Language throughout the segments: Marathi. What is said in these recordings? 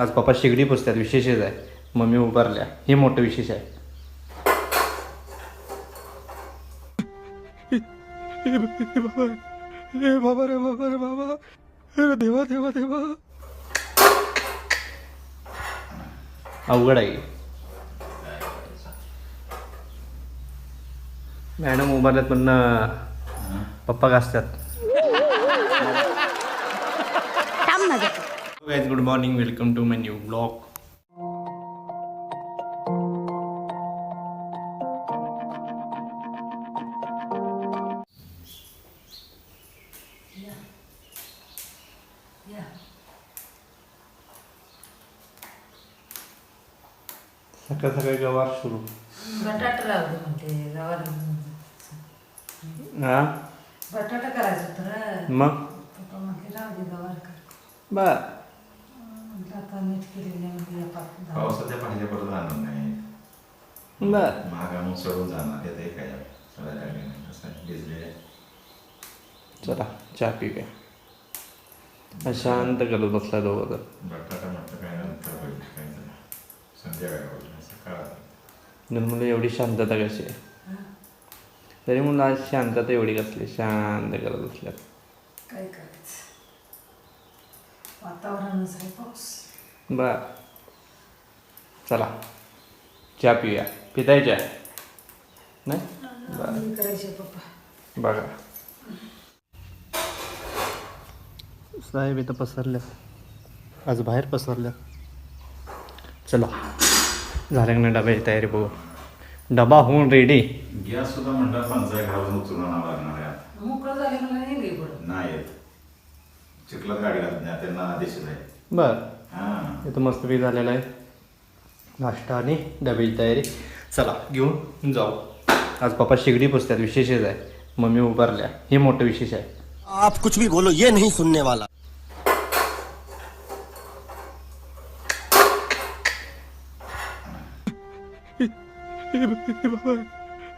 आज पप्पा शेगडी पुसतात विशेषच आहे. मम्मी उभारल्या. हे मोठं विशेष आहे. बाबा रे बाबा रे बाबा अरे देवा देवा देवा अवघड आहे. मॅडम उभारल्यात पण पप्पा घासतात. थांब ना guys good morning. Welcome to my new vlog. सकाळ सकाळी गवार सुरू. बटाटा दे म्हणते गवार हा? बटाटा करायचं तर मग? पप्पा राहू दे गवार कर. बर. आता मीठ केलेले म्हणजे या पाक- दहा- पावसाच्या पाहिजे परत राहणार नाही. बर महाग आणून सडून जाणार ते ते काय? लागले नाही. आहे, चला चहा पिऊया आज शांत करत बसला दोघं. जण. बटाटा म्हटलं काय नंतर होईल काय झालं संध्याकाळी होईल सकाळ तर म्हणलं एवढी शांतता कशी आहे? तरी म्हणलं आज शांतता एवढी कसली? शांत करत बसल्यात. काय करायचं? वातावरणच आहे पाऊस. बर. चला. चहा पिऊया. पिताय चहा नाही? बरं. मी करायचे पप्पा. बघा. साहेब इथं पसरल्यात आज बाहेर पसरल्यात चला. झाल्या का नाही डब्याची तयारी बघू. डबा होऊन रेडी गॅस सुद्धा म्हणतात माणसं घरातून उचलून आणावं लागणार आहे. आता. मोकळं झाले मला नाही नाही येत. चिखलात गाडी घालत नाही. त्यांना दिसत आहे. बर. इथं मस्तपैकी झालेला आहे. नाश्ता आणि डब्याची तयारी. चला घेऊन जाऊ. आज पप्पा शेगडी पुसतात विशेषच आहे. मम्मी उभारल्या. हे मोठं विशेष आहे. आप कुछ भी बोलो ये नहीं सुनने वाला.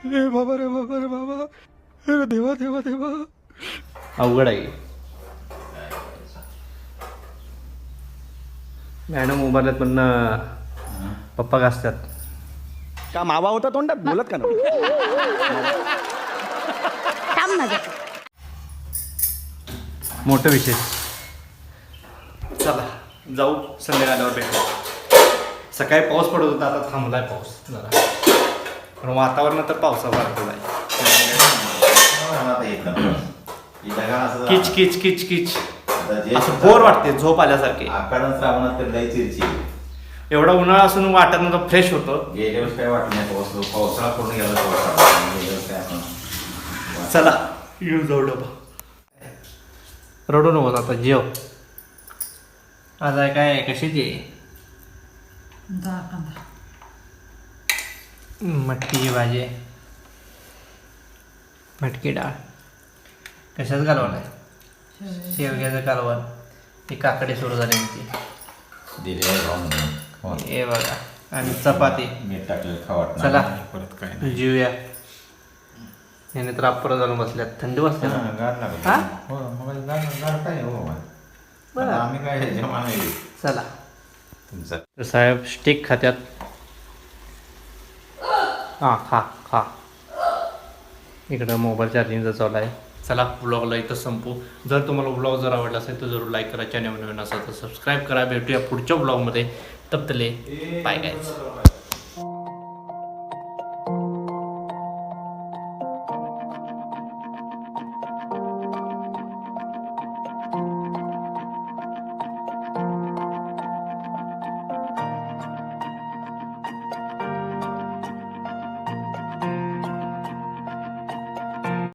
हे बाबा रे बाबा रे बाबा अरे देवा देवा देवा. अवघड आहे. मॅडम उभारल्यात पण पप्पा घासतात. का मावा होता तोंडात? बोलत का ना थांब ना जरा. मोठं विशेष. चला जाऊ. संध्याकाळावर भेटू सकाळी पाऊस पडत होता आता थांबलाय पाऊस जरा. पण वातावरण तर पावसासारखं आहे. किच किच किच किच. असं बोर वाटते झोप आल्यासारखे. श्रावणात तर चिरची एवढा उन्हाळा असून वाटत नव्हतं फ्रेश होतं. गेल्या वर्षी काय नाही पावसाळा गेला चला येऊ जाऊ डबा. रडू नको आता जेव. आज आहे काय कशाची? दहा पंधरा. मटकीची भाजी. मटकी डाळ. कशाच आहे शेवग्याचं कालवण. ती काकडे सुरू झाली होती दिले म्हणून. हो. हे बघा. आणि चपाती. मीठ चला. परत काय नाही. जीवया. याने तर अप्पर जाऊन बसल्यात. थंडी वाजते ना? हा, गार हा? हो मग गार गार काय हो बरं. आता आम्ही काय जेवण नाही. चला. तुमचं. तर साहेब स्टिक खात्यात. हां खा खा. इकडं मोबाईल चार्जिंगचा चालू आहे. चला व्लॉगला इथं संपू. जर तुम्हाला व्लॉग जर आवडला असेल तर जरूर लाईक करा. चॅनल नवीन असेल तर सबस्क्राईब करा. भेटूया पुढच्या व्लॉगमध्ये तपतले बाय गायचं